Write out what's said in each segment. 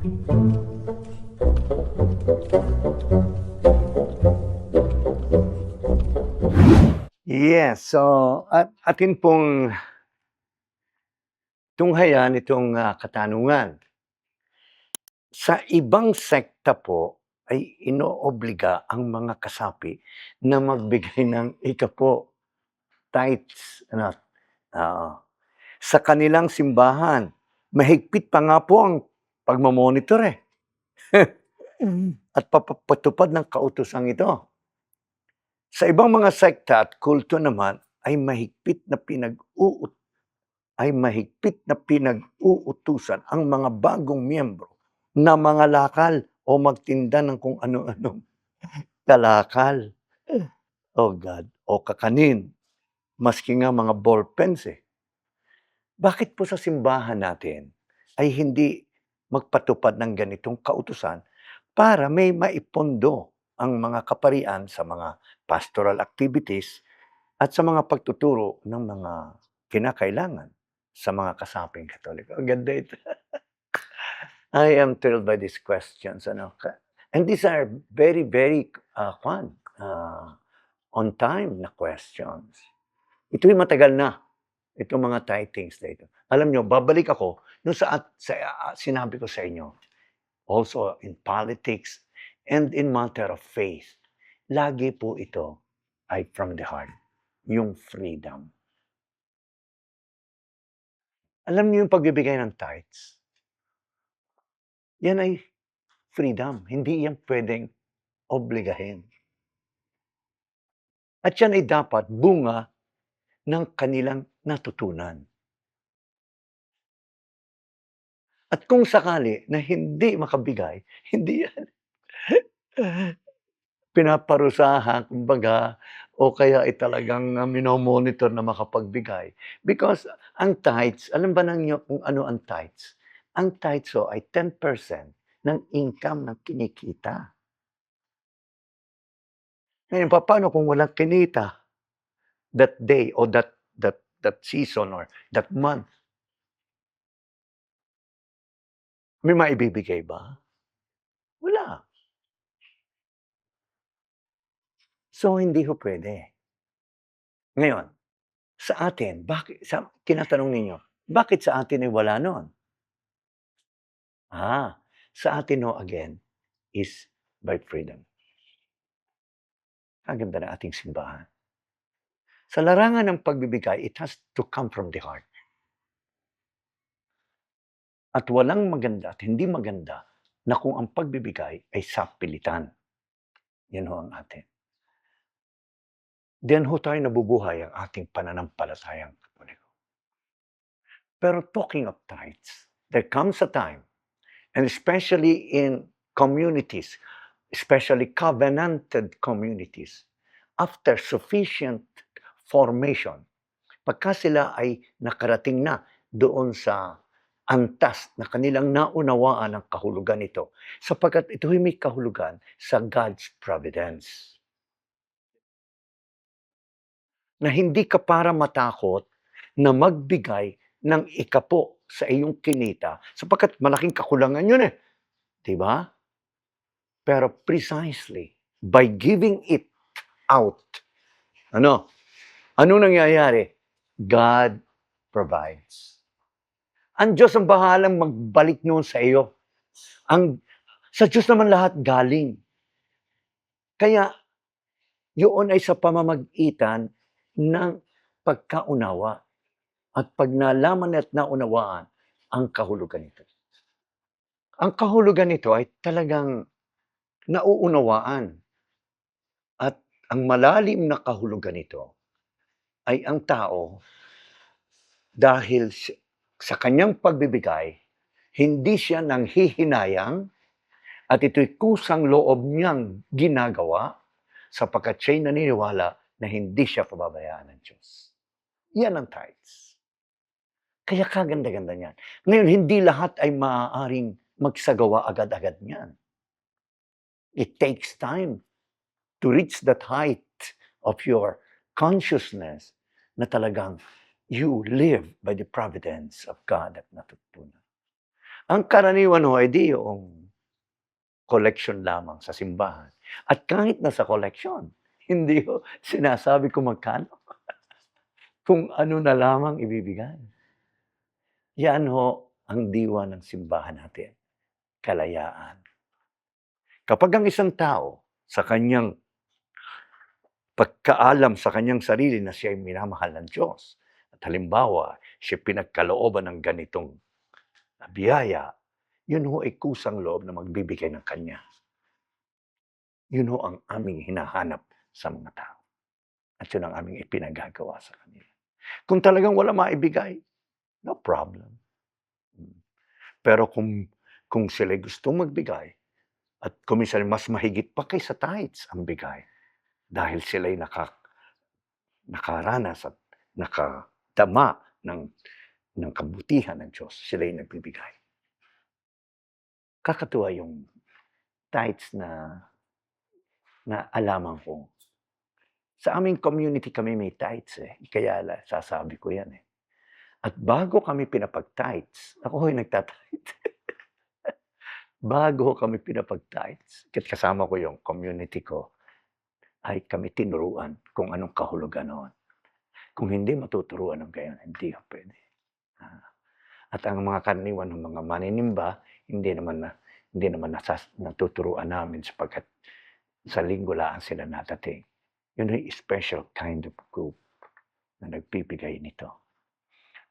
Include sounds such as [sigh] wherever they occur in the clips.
Yes, so at atin pong tunghayan itong, ah, katanungan. Sa ibang sekta po ay inoobliga ang mga kasapi na magbigay ng ika-po, tithes, ano, oo. Sa kanilang simbahan, mahigpit pa nga po ang pagmo-monitor, eh. [laughs] At papapatupad ng kautosang ito. Sa ibang mga sekta at kulto naman ay mahigpit na pinag-uut ay mahigpit na pinag-uutusan ang mga bagong miyembro na mga lakal o magtinda ng kung ano-anong [laughs] kalakal. Oh God, o kakanin. Maski nga mga ballpens, eh. Bakit po sa simbahan natin ay hindi magpatupad ng ganitong kautusan para may maipondo ang mga kaparian sa mga pastoral activities at sa mga pagtuturo ng mga kinakailangan sa mga kasaping Katoliko. Ang ganda ito. [laughs] I am thrilled by these questions. Ano? And these are very, very uh, fun, uh, on time na questions. Ito'y matagal na. Itong mga titings na ito. Alam nyo, babalik ako nung sa, at- sa ah, sinabi ko sa inyo, also in politics and in matter of faith, lagi po ito ay from the heart, yung freedom. Alam niyo yung pagbibigay ng tithes? Yan ay freedom. Hindi yan pwedeng obligahin. At yan ay dapat bunga ng kanilang natutunan. At kung sakali na hindi makabigay, hindi yan pinaparusahan, kumbaga, o kaya ay talagang uh, minomonitor na makapagbigay. Because ang tithes, alam ba ninyo kung ano ang tithes? Ang tithes so, ay 10% ng income ng kinikita. Ngayon, pa- paano kung walang kinita that day or that that that season or that month? May maibibigay ba? Wala. So, hindi ho pwede. Ngayon, sa atin, bakit, sa, tinatanong ninyo, bakit sa atin ay wala nun? Ah, sa atin ho again is by freedom. Ang ganda ng ating simbahan. Sa larangan ng pagbibigay, it has to come from the heart. At walang maganda at hindi maganda na kung ang pagbibigay ay sapilitan. Yan ho ang atin. Then ho tayo nabubuhay ang ating pananampalatayang katoliko. Pero talking of tithes, there comes a time, and especially in communities, especially covenanted communities, after sufficient formation, pagka sila ay nakarating na doon sa antas na kanilang naunawaan ang kahulugan nito, sapagkat ito'y may kahulugan sa God's providence. Na hindi ka para matakot na magbigay ng ikapo sa iyong kinita, sapagkat malaking kakulangan yun eh. Di ba? Pero precisely, by giving it out, ano? Ano nangyayari? God provides. Ang Diyos ang bahalang magbalik noon sa iyo. Ang, sa Diyos naman lahat galing. Kaya, yun ay sa pamamagitan ng pagkaunawa. At pag nalaman at naunawaan ang kahulugan nito. Ang kahulugan nito ay talagang nauunawaan. At ang malalim na kahulugan nito ay ang tao dahil sa kanyang pagbibigay, hindi siya nang hihinayang at ito'y kusang loob niyang ginagawa sapagkat siya'y naniniwala na hindi siya pababayaan ng Diyos. Yan ang tithes. Kaya kaganda-ganda niyan. Ngayon, hindi lahat ay maaaring magsagawa agad-agad niyan. It takes time to reach that height of your consciousness na talagang you live by the providence of God at natutunan. Ang karaniwan ho ay di yoong collection lamang sa simbahan. At kahit nasa collection, [laughs] hindi ho sinasabi kung magkano. [laughs] Kung ano na lamang ibibigay. Yan ho ang diwa ng simbahan natin, kalayaan. Kapag ang isang tao sa kanyang pagkaalam sa kanyang sarili na siya ay minamahal ng Diyos, halimbawa, siya pinagkalooban ng ganitong biyaya, yun ho ay kusang loob na magbibigay ng kanya. Yun ho ang aming hinahanap sa mga tao. At yun ang aming ipinagagawa sa kanila. Kung talagang wala maibigay, no problem. Pero kung, kung sila gustong magbigay, at kung minsan mas mahigit pa kaysa tithes ang bigay, dahil sila'y naka, nakaranas at nakadama ng, ng kabutihan ng Diyos, sila'y nagbibigay. Kakatuwa yung tithes na na alaman ko. Sa aming community kami may tithes eh. Kaya sasabi ko yan eh. At bago kami pinapag-tithes, ako ho'y nagtatithe. [laughs] bago kami pinapag-tithes, kat kasama ko yung community ko, ay kami tinuruan kung anong kahulugan noon. Kung hindi matuturuan ng gayon, hindi ka pwede. Ah. At ang mga karaniwan ng mga maninimba, hindi naman na hindi naman nasas, natuturuan namin sapagkat sa linggo lang sila natating. Yun ay special kind of group na nagbibigay nito.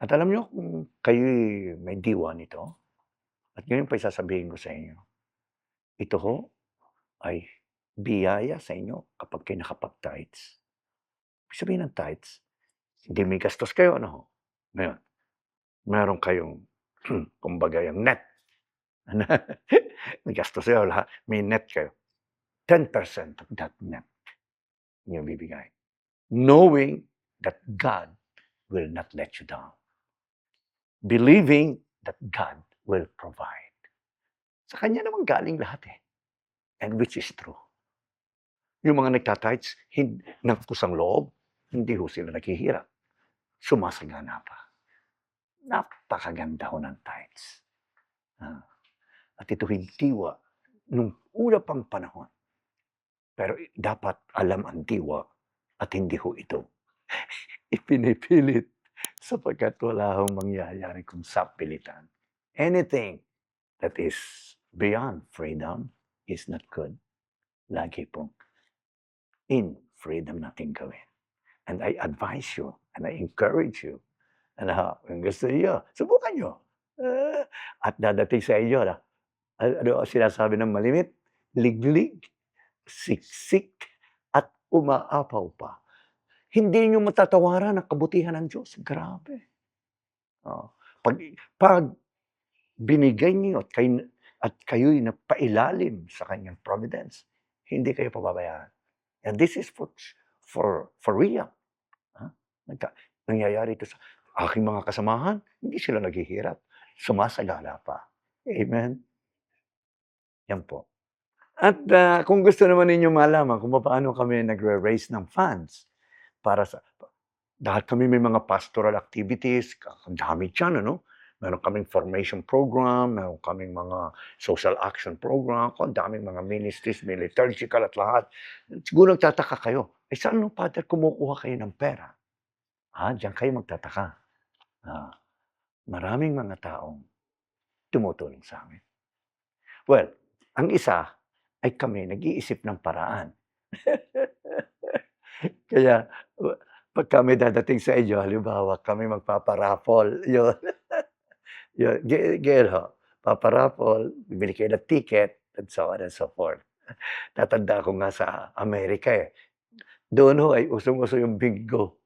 At alam nyo, kung kayo may diwa nito, at ngayon pa sasabihin ko sa inyo, ito ho ay biyaya sa inyo kapag kayo nakapag-tights. Ibig sabihin ng tights, hindi may gastos kayo, ano ho? Ngayon, meron kayong, [clears throat] kumbaga, yung net. [laughs] may gastos kayo, lahat. May net kayo. 10% of that net yung bibigay. Knowing that God will not let you down. Believing that God will provide. Sa Kanya naman galing lahat eh. And which is true. Yung mga nagtatights, hindi, ng kusang loob, hindi ho sila naghihirap. Sumasagana pa. Napakaganda ho ng tithes. Ah. At ito hindi wa nung una pang panahon. Pero dapat alam ang diwa at hindi ho ito [laughs] ipinipilit sapagkat wala hong mangyayari kung sapilitan. Anything that is beyond freedom is not good. Lagi pong in freedom natin gawin. And I advise you and I encourage you. And uh, kung gusto niyo, subukan nyo. Ah, at dadating sa inyo na, ano ang sinasabi ng malimit? Liglig, siksik, at umaapaw pa. Hindi nyo matatawaran ang kabutihan ng Diyos. Grabe. Oh. Pag, pag binigay niyo at, kayo, at kayo'y napailalim sa kanyang providence, hindi kayo pababayaan. And this is for, for, for real. Nagka, nangyayari ito sa aking mga kasamahan, hindi sila naghihirap. Sumasagala pa. Amen? Yan po. At uh, kung gusto naman ninyo malaman kung paano kami nagre-raise ng funds para sa... Dahil kami may mga pastoral activities, ang dami dyan, ano? Meron kaming formation program, meron kaming mga social action program, ang daming mga ministries, may liturgical at lahat. Siguro nagtataka kayo, eh saan no, Father, kumukuha kayo ng pera? Ah, diyan kayo magtataka. Ah, maraming mga taong tumutulong sa amin. Well, ang isa ay kami nag-iisip ng paraan. [laughs] Kaya pag kami dadating sa inyo, halimbawa kami magpaparapol, yun. [laughs] yun, gero, paparapol, bibili kayo ng ticket, and so on and so forth. Tatanda ko nga sa Amerika eh. Doon ho ay usong-uso yung bingo.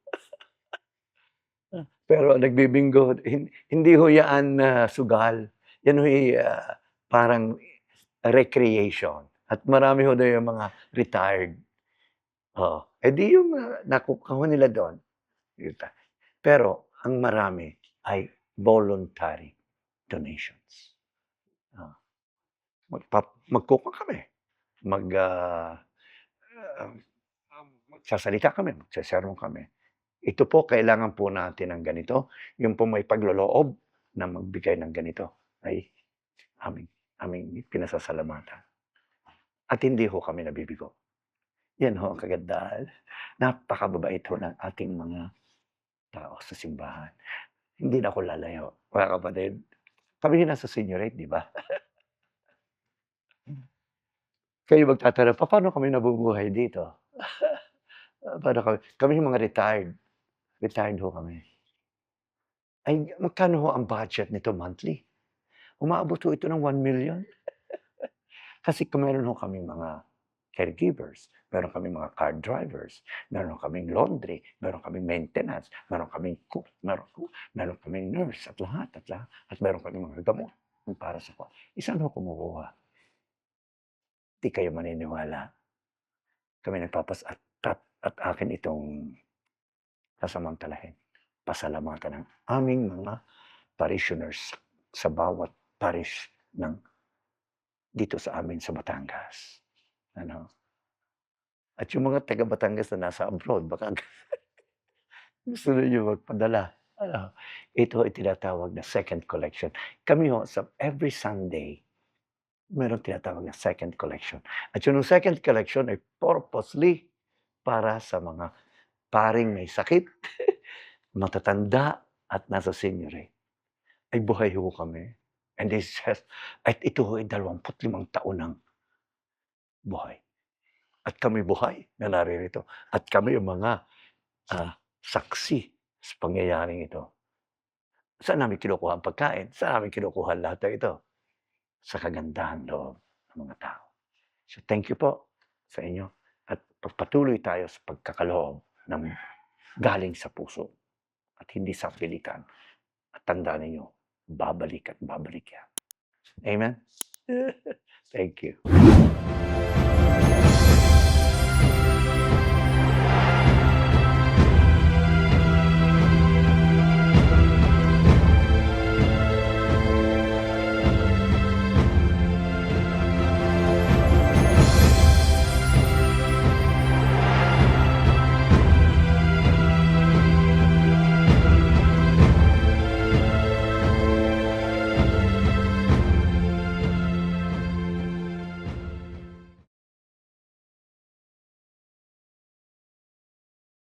Pero nagbibingo, hindi ho yan uh, sugal. Yan ho uh, parang recreation. At marami ho na yung mga retired. Oh, eh di yung uh, nakukuha nila doon. Pero ang marami ay voluntary donations. Uh, magpa, magkukuha kami. Mag, uh, uh, magsasalita kami, magsasermon kami. Ito po, kailangan po natin ng ganito. Yung po may pagloloob na magbigay ng ganito. Ay, pinasasalamatan. At hindi ho kami nabibigo. Yan ho ang kagandahan. Napakababait ho ng ating mga tao sa simbahan. Hindi na ako lalayo, mga kapatid. Kami nasa seniorate, di ba? [laughs] Kayo magtatanong, paano kami nabubuhay dito? [laughs] paano kami? Kami mga retired. Retired ho kami. Ay, magkano ho ang budget nito monthly? Umaabot ho ito ng 1 million. [laughs] Kasi meron ho kami mga caregivers, meron kami mga car drivers, meron kaming laundry, meron kaming maintenance, meron kaming cook, meron, meron kaming nurse at lahat, at lahat. At meron kaming mga gamot para sa ko. Isang ho kumukuha. Di kayo maniniwala. Kami nagpapas at, at, at akin itong sasamantalahin. Pasalamatan ng aming mga parishioners sa bawat parish ng dito sa amin sa Batangas. Ano? At yung mga taga Batangas na nasa abroad, baka [laughs] gusto niyo magpadala. Ano? Ito ay tinatawag na second collection. Kami ho, sa every Sunday, meron tinatawag na second collection. At yung second collection ay purposely para sa mga paring may sakit, [laughs] matatanda, at nasa seniorate. Ay buhay ho kami. And this has, at ito ho ay 25 taon ng buhay. At kami buhay na naririto. At kami yung mga ah, saksi sa pangyayaring ito. Saan namin kinukuha ang pagkain? Saan namin kinukuha lahat ng ito? Sa kagandahan loob ng mga tao. So thank you po sa inyo. At pagpatuloy tayo sa pagkakaloob ng galing sa puso at hindi sa pilitan. At tandaan ninyo, babalik at babalik yan. Amen? [laughs] Thank you.